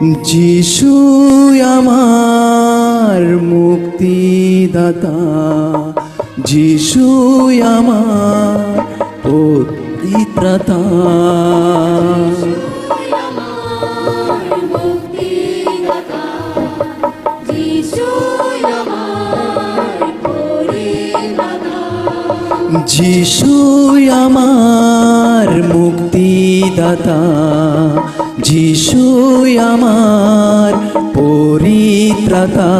যিশু আমার মুক্তিদাতা যিশু আমার পবিত্রতা। যিশু আমার মুক্তিদাতা যিশু আমার পরিত্রাতা।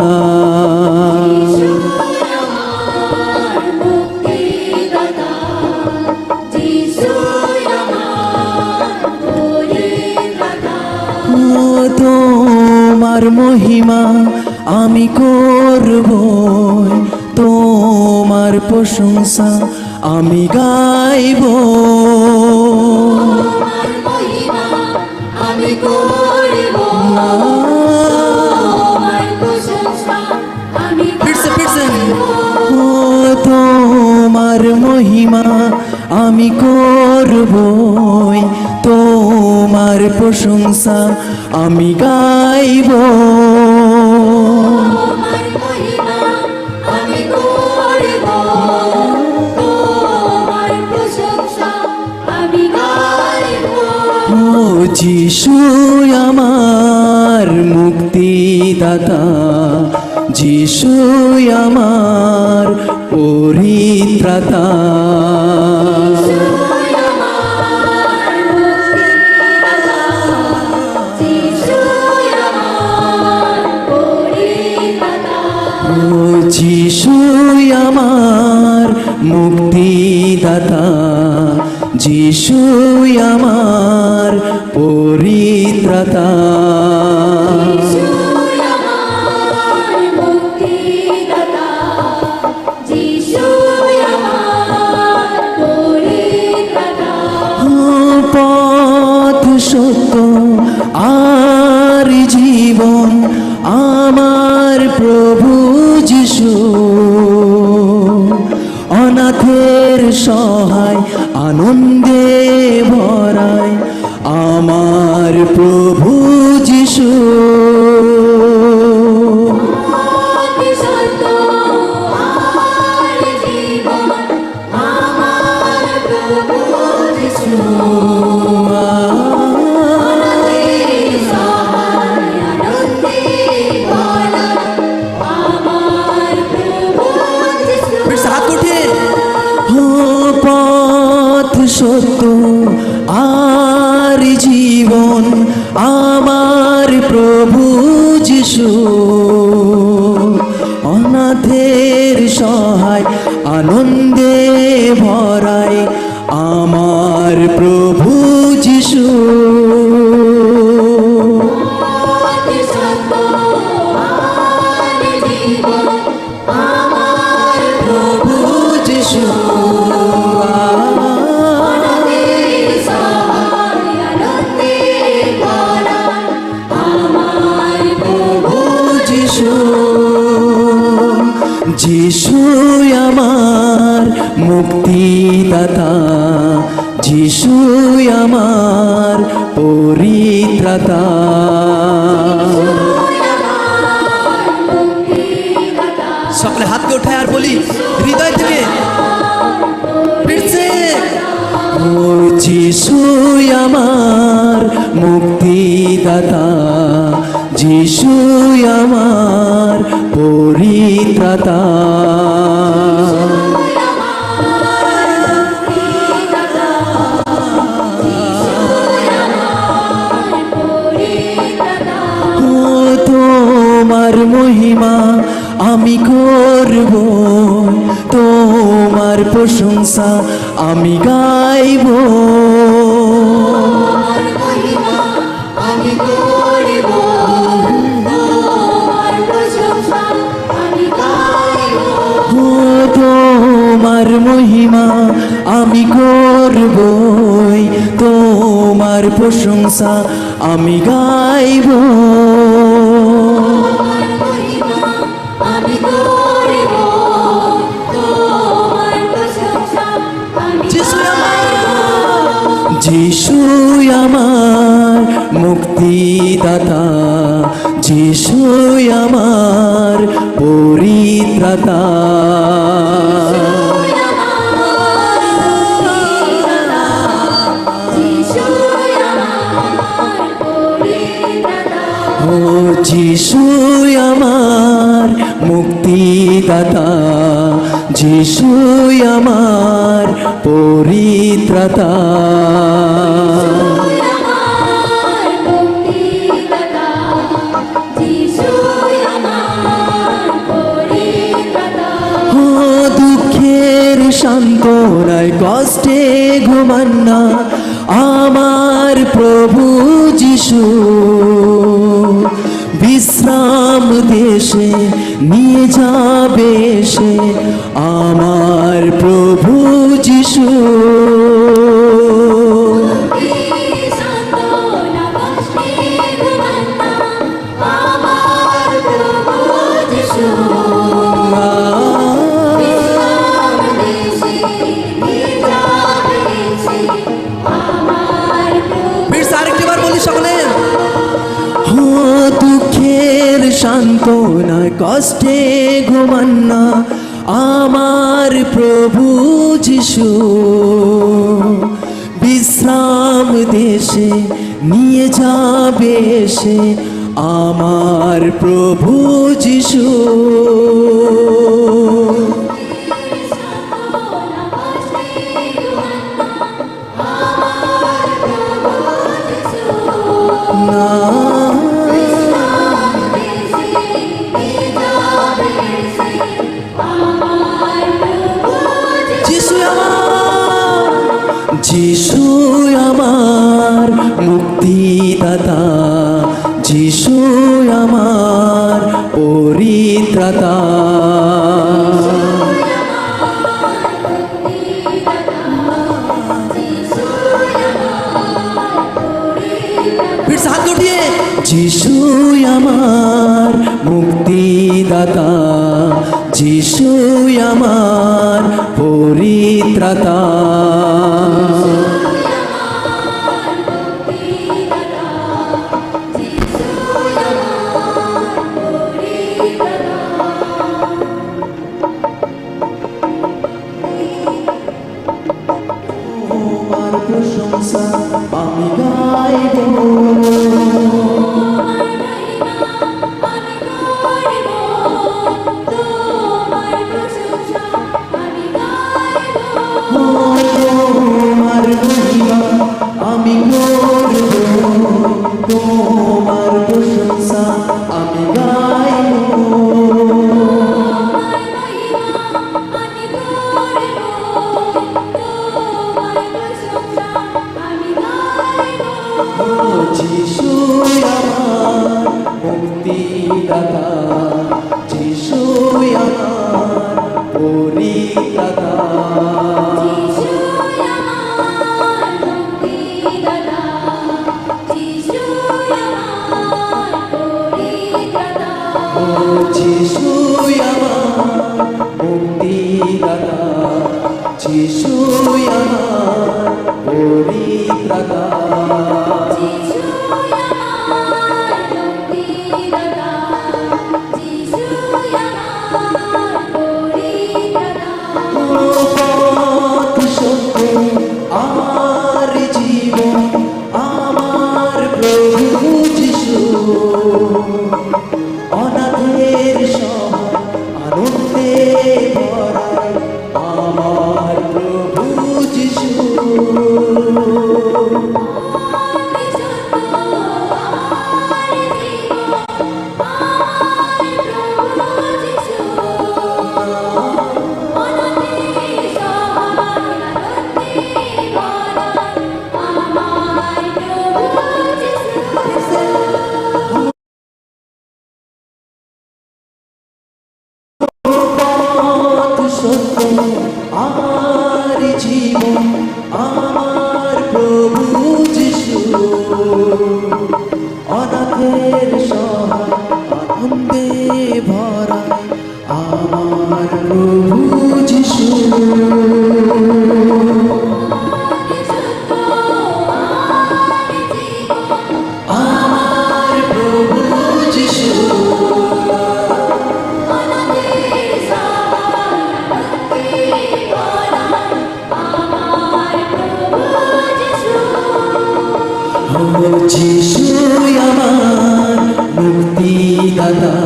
তোমার মহিমা আমি করব তোমার প্রশংসা আমি গাইব ও তোমার মহিমা আমি করব তোমার প্রশংসা আমি গাইব। যিশু আমার মুক্তিদাতা। যিশু আমার পরিত্রাতা। যিশু আমার মুক্তিদাতা যিশু আমার পরিত্রাতা। busco সকলে হাতকে উঠায় আর বলি হৃদয় থেকে ফিরছে ও যিশু আমার মুক্তিদাতা, যিশু আমার পরিত্রাতা। আমি করব তোমার প্রশংসা আমি গাইব। তোমার মহিমা আমি করব তোমার প্রশংসা আমি গাইব। যিশু আমার মুক্তিদাতা যিশু আমার পরিত্রাতা। ও যিশু আমার মুক্তিদাতা যিশু আমার পরিত্রাতা। মান্না আমার প্রভু যিশু। বিশ্রাম দেশে নিয়ে যাবে সে যাবে সে আমার প্রভু যিশু। আমার পরিত্রাতা। যিশু আমার মুক্তিদাতা। যিশু আমার পরিত্রাতা। শিশু আমার Radha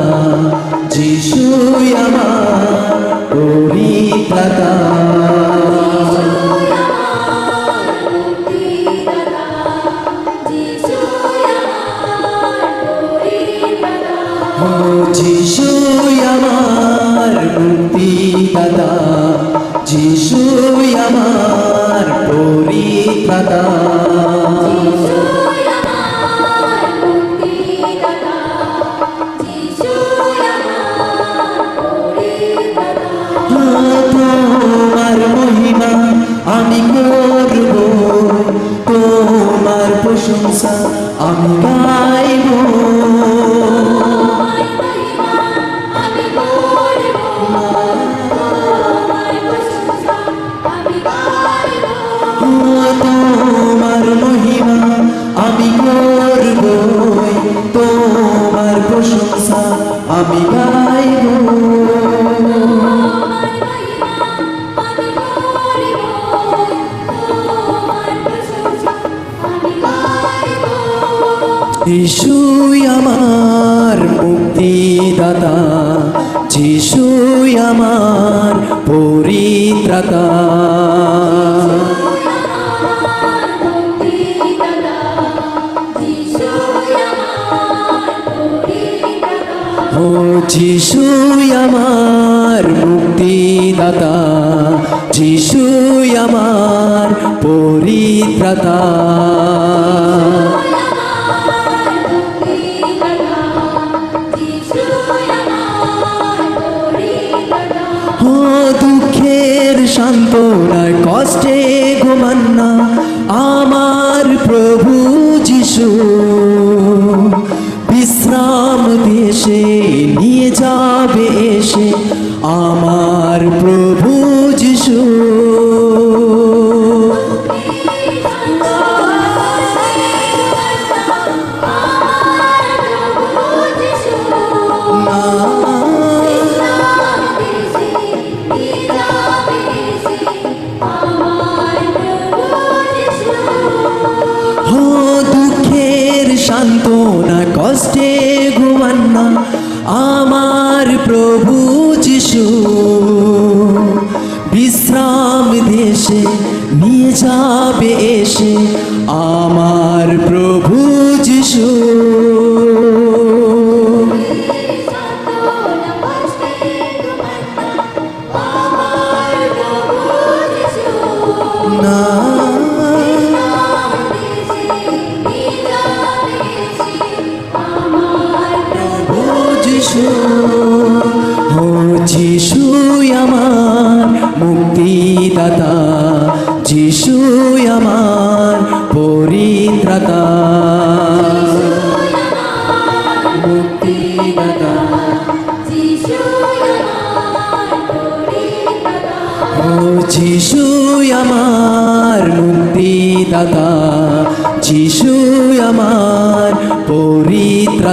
আমি যিশুই আমার মুক্তিদাতা যিশুই আমার পরিত্রাতা। ও যিশুই আমার মুক্তিদাতা যিশুই আমার পরিত্রাতা। সান্ত্বনায় কষ্টে ঘুমান্না। আমার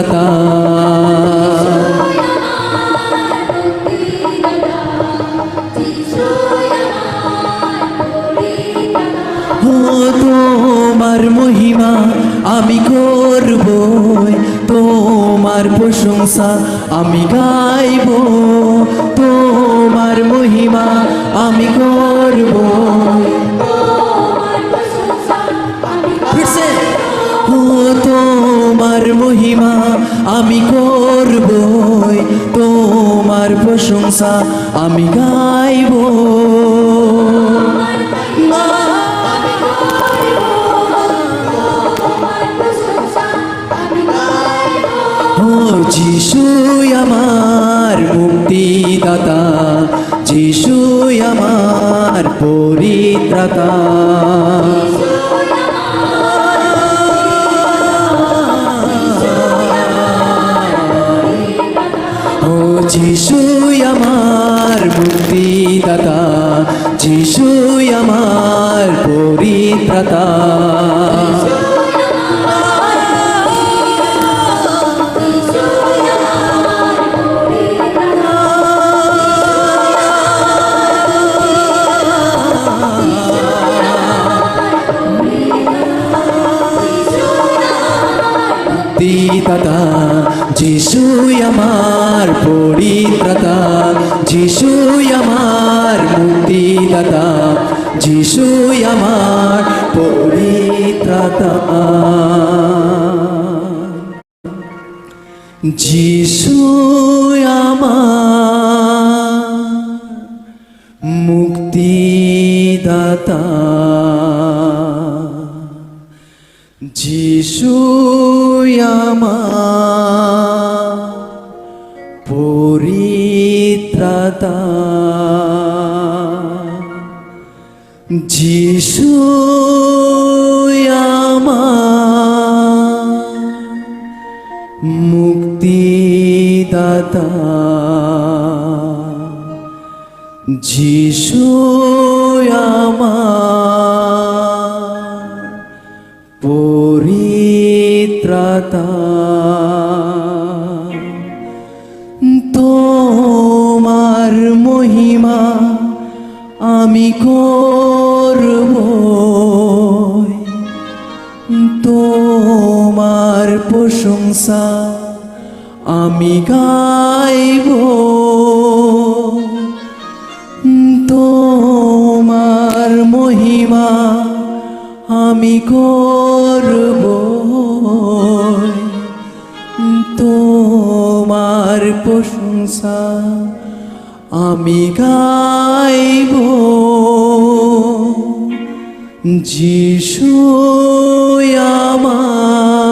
পরিত্রাতা তোমার মহিমা আমি করব তোমার প্রশংসা আমি গাইব তোমার মহিমা আমি করব ও তোমার মহিমা আমি করব তোমার প্রশংসা আমি গাইব। যিশু আমার মুক্তিদাতা যিশু আমার পরিত্রাতা। যিশু যিশু আমার পরিত্রাতা যিশু আমার মুক্তিদাতা। যিশু আমার পরিত্রাতা যিশু মুক্তিদাতা। যিশু আমার পরিত্রাতা। প্রশংসা আমি গাইব। তোমার মহিমা আমি করব। তোমার প্রশংসা আমি গাইব। যিশু আমার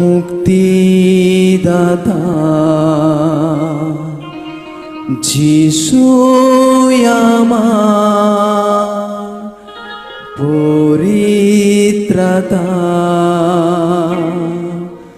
মুক্তিদাতা যিশু আমার পরিত্রাতা।